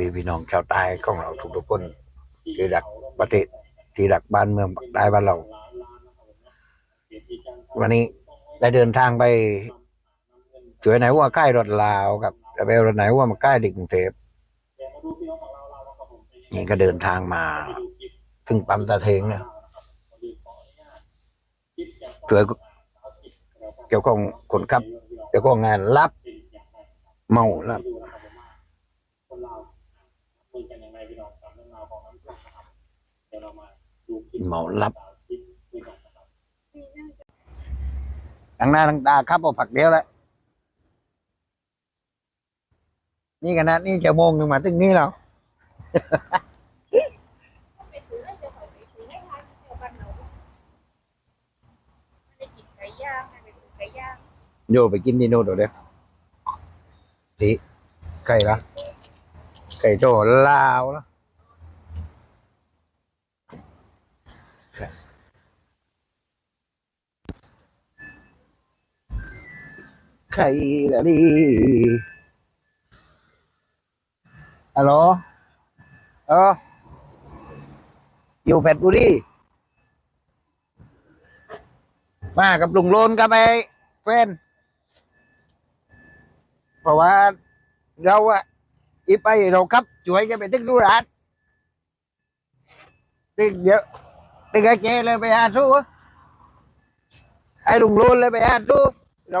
ดีพี่น้องชาวใต้ของเราทุกๆคนที่รักประเทศที่รักบ้านเมืองได้บ้านเรา วันนี้ได้เดินทางไปช่วยไหนว่าใกล้รถลาวกับไปรถไหนว่ามาใกล้ด็กรุงเทพนี่ก็เดินทางมา ถึงปั๊มตาเทงเนี่ยช่วยเกี่ยวของคนขับ เกี่ยวของงานรับ เมารับ เมาลับทั้งหน้าทั้งตาครับเอาผักเดียวแหละนี่ขนาดนี้จะโมงหนึ่งมาถึงนี่แล้วไปซื้อแล้วจะไปซื้อให้ทานเดียวกันเนาะไม่ได้กินไก่ย่างไม่ได้กินไก่ย่างโยไปกินที่โน่นเดี๋ยวเดี๋ยวทีไก่ละไก่โจลาวละไข่ละ ดีฮัลโหลเออ อยู่เพชรบุรีมากับลุงโลนกับไอ้เฟนเพราะว่าเราอะอีไปเราครับช่วยกันไปตึกดูร้านตึกเดี๋ยวตึกไอ้เจเลยไปหาสู้ไอ้ลุงโลนเลยไปหาสู้เรา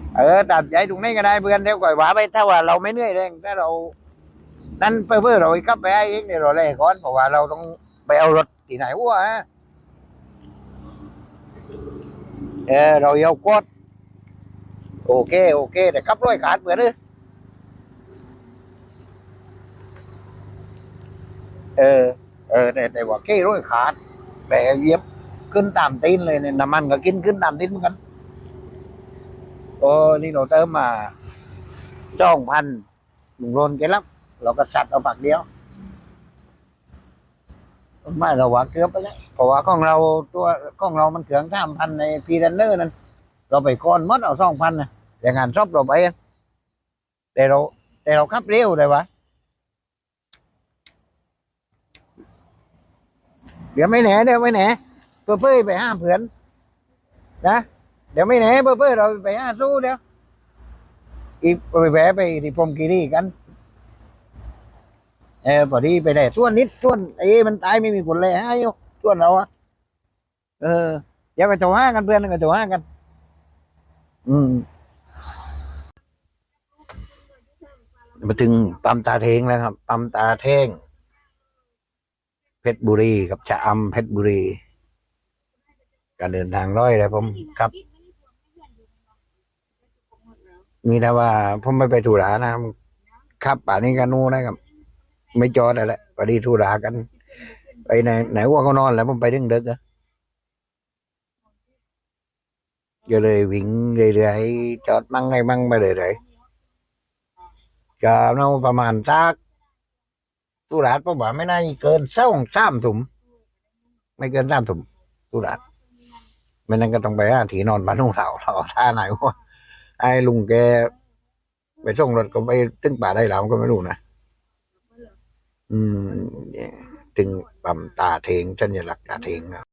เออได้เราก่อยโตคุยกันว่าไปไอเอารถไปให้ตรงนี้นะเออตามใจตรงนี้ก็ได้เพื่อนเดี๋ยวก่อยว่าไปถ้าว่าเราไม่เหนื่อยแรงถ้าเรา นั่นเพื่อเพื่อเรากลับไปเองเนี่ยเราแลกก่อนเพราะว่าเราต้องไปเอารถที่ไหนวะฮะเออเราเอากดโอเค โอเคแต่กลับร้อยขาดเหมือนเด้อเออ เออแต่แต่ว่าเก้ร้อยขาดแต่เย็บขึ้นตามตีนเลยเนี่ยน้ำมันก็กินขึ้นตามตีนเหมือนกัน โอ้นี่เราเติมมาจ้องพันหนึ่งโรนแกรับเราก็สัตว์เอาปากเดียวไม่เราว่าเกือบไปแล้วเพราะว่าของเราตัวของเรามันเขืองสามพันในพีดันเนอร์นั่นเราไปก้อนมดเอาสองพันนะอย่างงานชอบเราไปอะแต่เรา แต่เราขับเร็วเลยวะเดี๋ยวไม่แหนเดี๋ยวไม่แหนเพื่อเพื่อไปห้ามเผื่อนนะ เดี๋ยวไม่แน่เพื่อเพื่อเราไปห้าสู้เดี๋ยวอีกไปแวะไปที่พรมกีรีกันเออพอดีไปได้ส่วนนิดส่วนเอ้มันตายไม่มีผลเลยฮะโยส่วนเราอะเออเดี๋ยวก็จะว่ากันเพื่อนก็จะว่ากัน อืมมาถึงปั๊มตาเทงแล้วครับปั๊มตาเทงเพชรบุรีกับชะอำเพชรบุรี การเดินทางร้อยเลยผมครับ มีแต่ว่าผมไม่ไปธุระนะครับป่านนี้กันนู่นนะครับ ไม่จอดอะไรพอดีธุระกัน ไปไหนไหนว่าเขานอนแล้วผมไปดึงดึกอะก็เลยวิ่งเรื่อยๆจอดมั่งไงมั่งไปเรื่อยๆก็เอาประมาณสักตุลาดผมว่าไม่น่าเกินสองสามถุมไม่เกินสามถุมตุลาดไม่นั้นก็ต้องไปหาที่นอนบ้านลุงเสาเราท่าไหนวะ ไอ้ลุงแกไปส่งรถก็ไปตึงป่าได้แล้วก็ไม่รู้นะอืมเนี่ยถึงปั๊มตาเทงสัญลักษณ์ตาเทงอะ